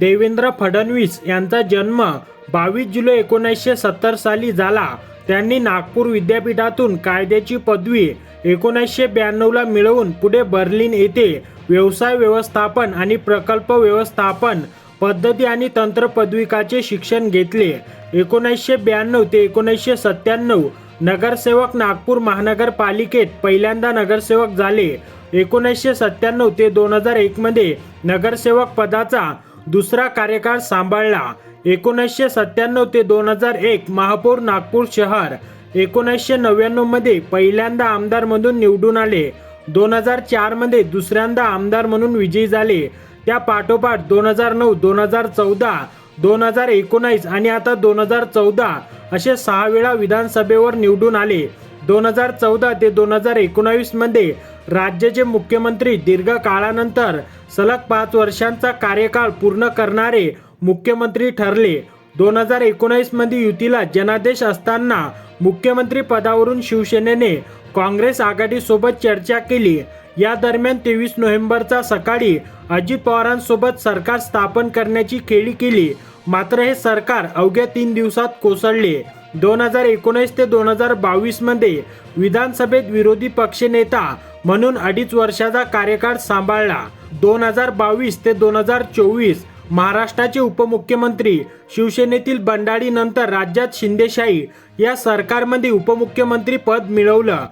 देवेंद्र फडणवीस यांचा जन्म बावीस जुलै एकोणीसशे सत्तर साली झाला. त्यांनी नागपूर विद्यापीठातून कायद्याची पदवी एकोणीसशे ब्याण्णवला मिळवून पुढे बर्लिन येथे व्यवसाय व्यवस्थापन आणि प्रकल्प व्यवस्थापन पद्धती आणि तंत्र पदविकाचे शिक्षण घेतले. एकोणीसशे ब्याण्णव ते एकोणीसशे सत्त्याण्णव नगरसेवक नागपूर महानगरपालिकेत पहिल्यांदा नगरसेवक झाले. एकोणीसशे सत्त्याण्णव ते दोन हजार एकमध्ये नगरसेवक पदाचा दुसरा कार्यकाळ सांभाळला. एकोणीसशे सत्त्याण्णव ते दोन हजार एक महापौर नागपूर शहर एकोणीसशे नव्याण्णवमध्ये पहिल्यांदा आमदार म्हणून निवडून आले. दोन हजार चारमध्ये दुसऱ्यांदा आमदार म्हणून विजयी झाले. त्या पाठोपाठ दोन हजार नऊ दोन हजार चौदा दोन हजार एकोणावीस आणि आता दोन हजार चौदा असे सहा वेळा विधानसभेवर निवडून आले. दोन हजार चौदा ते दोन हजार एकोणावीसमध्ये राज्याचे मुख्यमंत्री दीर्घकाळानंतर सलग पाच वर्षांचा कार्यकाळ पूर्ण करणारे मुख्यमंत्री ठरले. दोन हजार एकोणावीसमध्ये युतीला जनादेश असताना मुख्यमंत्री पदावरून शिवसेनेने काँग्रेस आघाडीसोबत चर्चा केली. या दरम्यान तेवीस नोव्हेंबरचा सकाळी अजित पवारांसोबत सरकार स्थापन करण्याची खेळी केली. मात्र हे सरकार अवघ्या तीन दिवसात कोसळले. दोन हजार एकोणीस ते दोन हजार बावीसमध्ये विधानसभेत विरोधी पक्षनेता म्हणून अडीच वर्षाचा कार्यकाळ सांभाळला. दोन हजार बावीस ते दोन हजार चोवीस महाराष्ट्राचे उपमुख्यमंत्री शिवसेनेतील बंडाळीनंतर राज्यात शिंदेशाही या सरकारमध्ये उपमुख्यमंत्री पद मिळवलं.